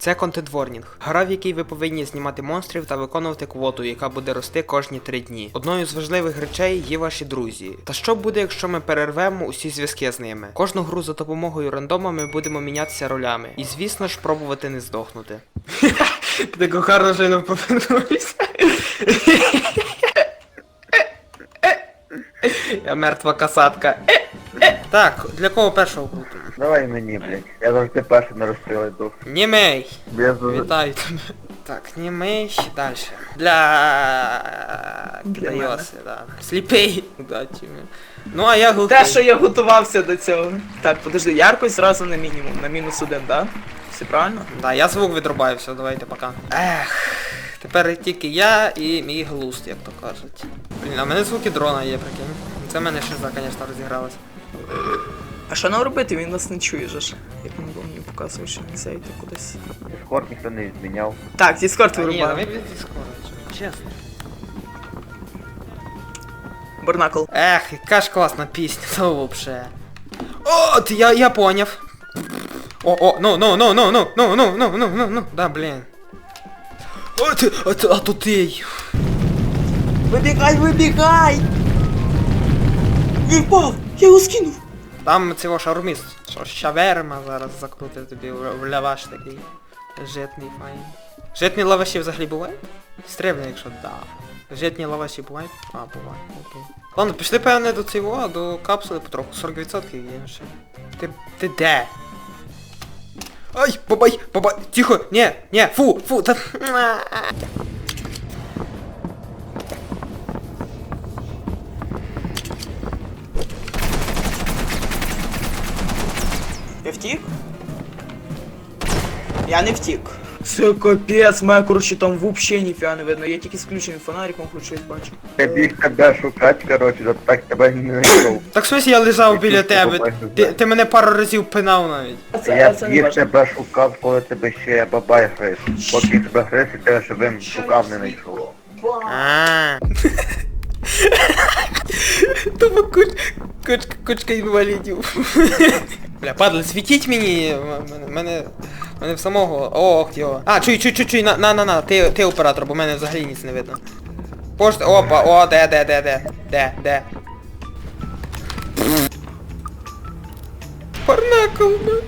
Це Content Warning. Гра, в якій ви повинні знімати монстрів та виконувати квоту, яка буде рости кожні три дні. Одною з важливих речей є ваші друзі. Та що буде, якщо ми перервемо усі зв'язки з ними? Кожну гру за допомогою рандома ми будемо мінятися ролями. І звісно ж, пробувати не здохнути. Таку гарно не повернувся. Я мертва касатка. Так, для кого першого крутимо? Давай мені, блядь. Я завжди перший на розстріл йду. Німей! Я завжди... Вітаю тебе. Так, німей, далі. Для... Для Дайоси, да. Сліпий. Удачі. Ну а я Те, що я готувався до цього. Так, подожди, яркость зразу на мінімум, на мінус один, да? Все правильно? Да, я звук відрубаю, все, давайте пока. Ех. Тепер тільки я і мій глуст, як то кажуть. Блін, а в мене звуки дрона є, прикинь. Це мене шиза, звісно, розігралась. А що нам робити? Він нас не чує же ж. Як він було мені показував, що не зайти кудись. Дискорд ніхто не зміняв. Так, Діскорд А, ні, давай вирубаємо. від скоро, чесно. Барнакл. Ех, яка ж класна пісня, то вообще. О, ти, я, я поняв. О, о, ну, ну, ну, ну, ну, ну, ну, ну, ну, ну, ну, да, блін. О, ти, а, ти, а то ти. Вибігай, вибігай! Він впав! Я його скинув! Там цього шаурміст. Що шаверма зараз закрутить тобі в, лаваш такий. Житний файн. Житні лаваші взагалі бувають? Стрібно, якщо да. Житні лаваші бувають? А, бувають, окей. Ладно, пішли певне до цього, до капсули потроху. 40% є ще. Ти, ти де? Ай, бабай, бабай, тихо, не, не, фу, фу, та... Я втік? Я не втік. Це капець, мене, коротше, там вообще ніфіга не видно. Я тільки з включеним фонариком хоч щось бачу. Я біг тебе шукати, коротше, за так тебе не знайшов. Так в смысле я лежав біля тебе, ти, ти мене пару разів пинав навіть. Це, Я це не біг важливо. тебе шукав, коли тебе ще бабай гриз. Поки тебе гриз і тебе живим шукав не знайшов. А. Тупо куч... кучка, кучка інвалідів. Бля, падли, світіть мені. Мене, мене, мене в самого. Ох, йо. А, чуй, чуй, чуй, чуй, на, на, на, на, ти, ти оператор, бо мене взагалі ніц не видно. Пошта, опа, о, де, де, де, де, де, де. Парнакл, бля.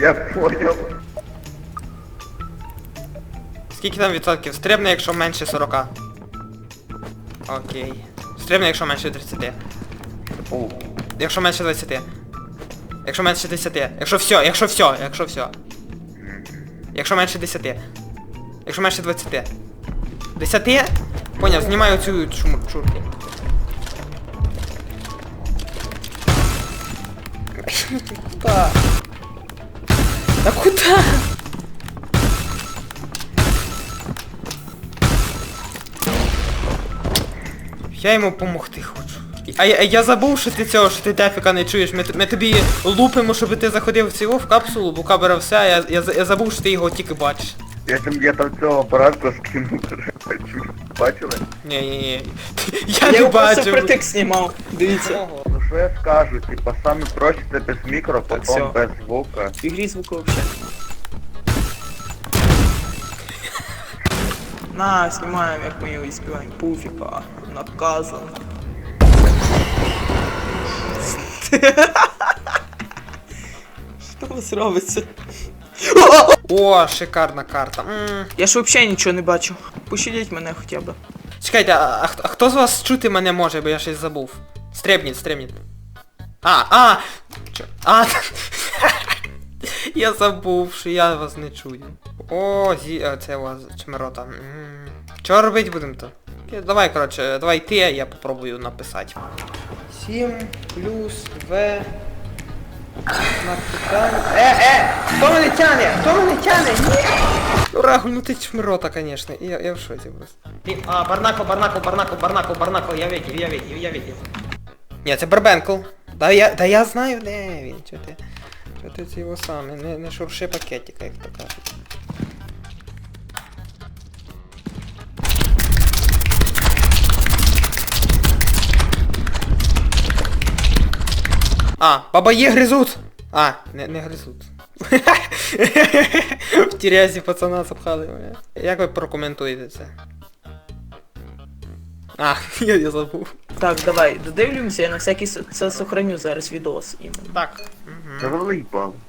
Я поняв. Скільки там відсотків? Стрибне, якщо менше 40. Окей. Стрибне, якщо менше 30. О, Якщо менше 20. Якщо менше 10. Якщо все, якщо все, якщо все. Якщо менше 10. Якщо менше 20. 10? Поняв, знімаю цю чуму, чурку. Куда? Да куда? Я йому хочу. А я, я забув, що ти цього, що ти дефіка не чуєш. Ми, ми тобі лупимо, щоб ти заходив в цього в капсулу, бо кабера все, а я, я, я забув, що ти його тільки бачиш. я там, я там цього апаратку скинув, коротше. Бачили? Ні, ні, ні. Я, Я не його просто притик знімав. Дивіться. Ну що я скажу, типа саме проще це без мікро, Так, потім без звука. В ігрі звуку вообще. На, знімаємо, як ми його співаємо. Пуфіка, наказано. Що у вас робиться? О, шикарна карта. М. Я ж взагалі нічого не бачу. Пощадіть мене хоча б. Чекайте, а, а, хто- а хто з вас чути мене може, бо я щось забув? Стрибніть, стрибніть. А, а! Чо? А! я забув, що я вас не чую. О, зі... а, це у вас чмерота. М. Що робити будемо то? Давай, коротше, давай ти, а я попробую написати. 7 плюс В на питання. Е, е! Хто мене тяне? Хто мене тяне? Ні! Ну Рагуль, ну ти чмирота, конечно. Я, я в шоці просто. А, Барнако, Барнако, Барнако, Барнако, Барнако, я видів, я видів, я видів. Ні, це Барбенкл. Да я, да я знаю, де він, чо ти. Чо ти це його саме, не, не шурши пакетика, як то кажуть. А, баба є гризут! А, не, не гризут. В тірязі пацана запхали. Як ви прокоментуєте це? А, я, я забув. Так, давай, додивлюємося, я на всякий с- це сохраню зараз відос іменно. Так. Угу. Завали.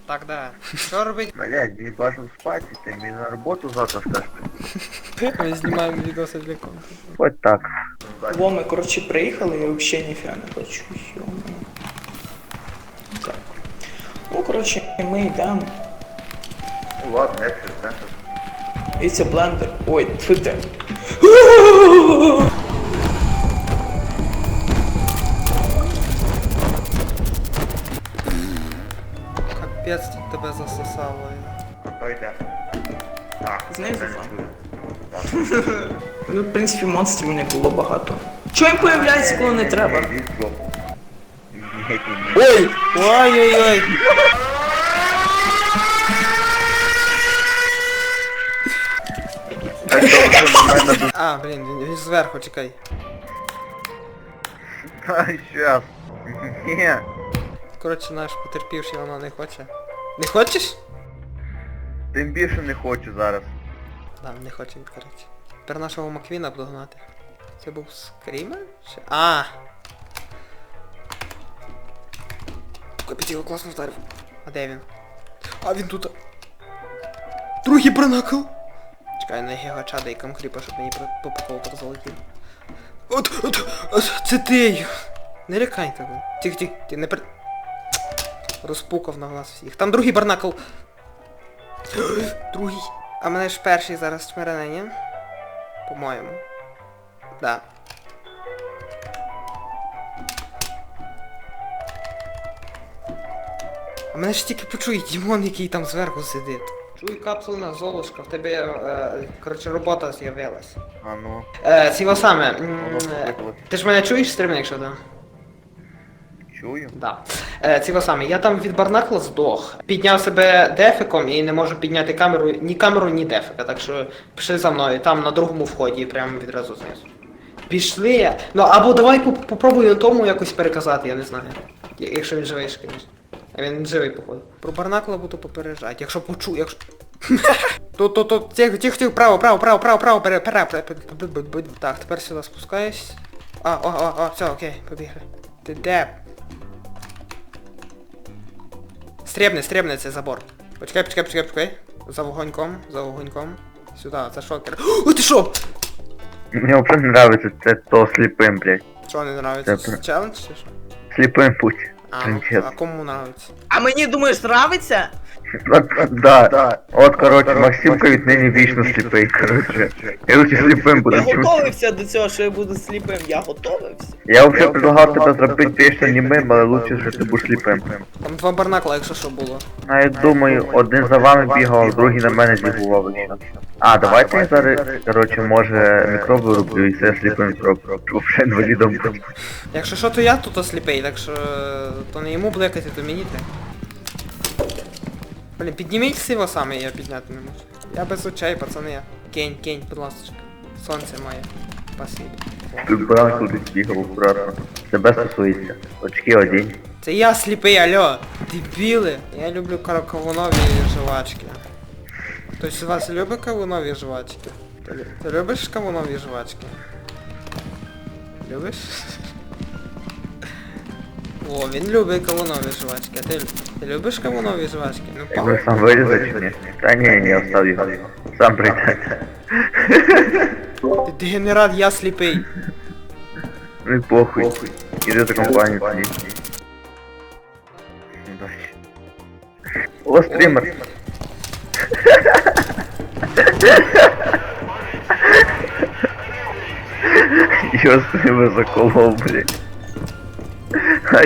Так, да. Що робить? Блядь, не бажано спати, ти мені на роботу завтра скажеш. Ми знімаємо відоси для контенту. Ось так. Во, ми, коротше, приїхали, я взагалі ніфіга не хочу. Йо-моє. Коротше, ми йдемо. Ну ладно, я все знаю. І це блендер. Ой, тьфу ти. Капець тут тебе засосало. Хто йде? Так, Знизу я не там. Ну, в принципі, монстрів не було багато. Чого їм появляється, коли не треба? Ой! Ой-ой-ой! Так, добре, на мене ду- А, блін, він, він зверху, чекай. Та, щас. Ні. Коротше, наш потерпівший воно не хоче. Не хочеш? Тим більше не хочу зараз. Да, не хоче відкрити. Тепер нашого Маквіна буду гнати. Це був скрімер? Чи... А! Капець його класно вдарив. А де він? А він тут. Другий бранакл! Чекай, на гігача дейкам кріпа, щоб мені по приколу залетів. От, от, от, це ти! Не лякай тебе. Тих, тих, ти не при... Розпукав на глаз всіх. Там другий барнакл. Другий. А мене ж перший зараз чмирене, ні? По-моєму. Да. А мене ж тільки почує Дімон, який там зверху сидить. Чую капсульна золушка, в тебе, е, коротше, робота з'явилась. А ну. Е, цього саме. м, е, ти ж мене чуєш стрімно, якщо да? Чую. Да. Е, цього саме. Я там від Барнакла здох. Підняв себе дефіком і не можу підняти камеру, ні камеру, ні дефіка. Так що пішли за мною, там на другому вході, прямо відразу знизу. Пішли. Ну або давай поп- попробуй на тому якось переказати, я не знаю. Я- Якщо він живий, звісно. А він живий, походу. Про Барнакла буду попереджати. Якщо почу, якщо. Тут, тут, тут, тихо, тихо, тихо, право, право, право, право, право, пере, пере, пере, пере, пере, пере, пере. Так, тепер сюди спускаюсь. А, о, о, о, все, окей, побігли. Ти де? Стрібне, стрібне це забор. Почекай, почекай, почекай, почекай. За вогоньком, за вогоньком. Сюди, це шокер. О, ти що? Мені взагалі не нравиться це то сліпим, блядь. Що не про- Челендж чи що? Сліпим путь. А, ну, Кончет. а кому нравится? А мені думаєш, нравиться? Да. От, коротше, Максимка віднині вічно сліпий, коротше. Я лучше сліпим буду. Я готовився до цього, що я буду сліпим. Я готовився. Я взагалі предлагав тебе зробити пісню німим, але лучше, що ти будеш сліпим. Там два барнакла, якщо що було. А я думаю, один за вами бігав, а другий на мене що. А, давайте я зараз, коротше, може, мікро вироблю і все сліпим зроблю. Взагалі інвалідом буду. Якщо що, то я тут сліпий, так що то не йому блекати, то мені треба. Блін, підніміть сиво саме, я підняти не можу. Я без очей, пацани. Кень, кень, будь ласка. Сонце має. Спасибо. Тут бранку тут бігав акуратно. Тебе стосується. Очки одінь. Це я сліпий, алло. Дебіли. Я люблю кавунові жвачки. Хтось з вас любить кавунові жвачки? Ти, ти любиш кавунові жвачки? Любиш? О, він любить кавунові жвачки. А ти, ти любиш кавунові жвачки? Ну, Як ви сам вирізати чи ні? Та ні, ні, остав його. Сам прийде. Ти дегенерат, я сліпий. Ну і похуй. Іди за компанію тоді. О, стрімер. Його стрімер заколов, блядь. А.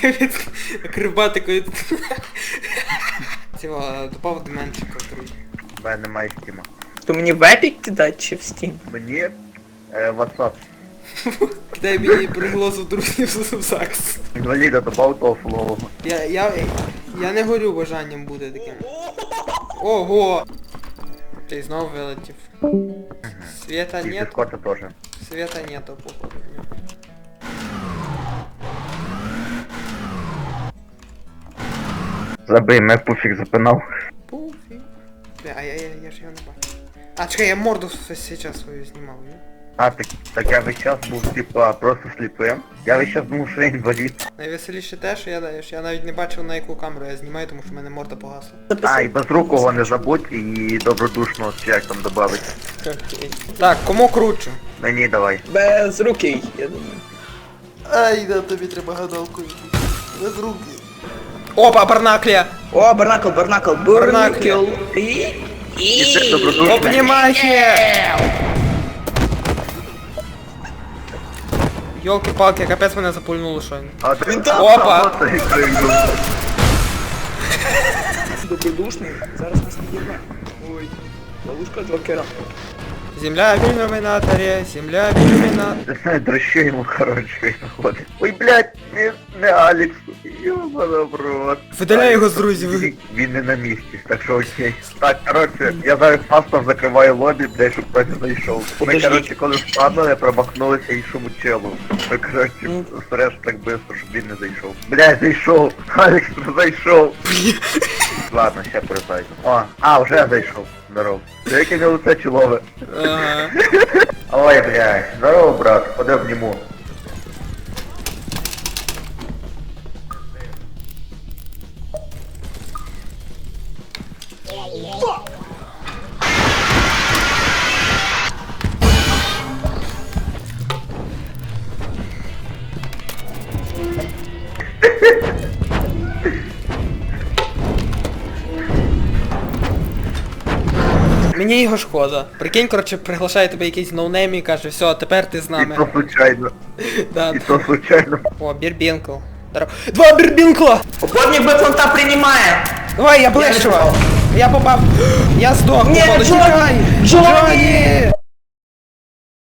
Капець, акробатикою. Цього, допав деменчика, друзі. У мене немає стіма. То мені в Epic кидати чи в Steam? Мені е, WhatsApp. Дай мені приголосу друзів в ЗАГС. Інваліда добав того фулового. Я, я, я не горю бажанням бути таким. Ого! Ти знову вилетів. Света И нет. Дискорда тоже. Света нету, походу. Забий, мене пуфік запинав. Пуфи. Бля, а я, я, я ж його не бачу. А чекай, я морду сейчас свою снимал, ні? А, так, так я весь час був, типа, просто сліпим. Я весь час думав, що я інвалід. Найвеселіше те, що я, що я навіть не бачив на яку камеру я знімаю, тому що в мене морда погасла. А, і безрукого не забудь, і добродушного, чи як там. Окей. Так, кому круче? Мені давай. Без руки, я думаю. Ай, да тобі треба гадалку Без руки. Опа, барнаклія! О, Барнакл, Барнакл, Барнаклі. Барнакл. І... І... І це Йолки-палки, капець мене запульнуло щойно. А, Він там. Опа. Добродушний. Зараз нас не. Ой. Ловушка Джокера. Земля в ілюмінаторі, земля в ілюмінаторі. Дрощу йому, коротше, виходить. Ой, блядь, не, не Алекс. Йобана в рот. Видаляй його з друзів. Він, він не на місці, так що окей. Так, коротше, я зараз фастом закриваю лобі, блядь, щоб хтось не зайшов. Ми, Подожди. коротше, коли впадали, промахнулися іншому челу. Ми, коротше, Ну. стреш так швидко, щоб він не зайшов. Блядь, зайшов! Алекс не зайшов! Ладно, ще перезайду. О, а, вже зайшов. Здоров. Яке не лице чолове. Ага. Ой, блядь, здорово, брат, ходи Мені його шкода. Прикинь, коротше, приглашає тебе якийсь ноунейм і каже, все, тепер ти з І нами. то случайно. Да. І то случайно. О, Бірбінкл. Здорово. Два Бірбінкла! Уполник Бетфонта принимает. Давай, я ближче. Я попав. Я здох, Ні, походу. Джон! Тікай! Джон!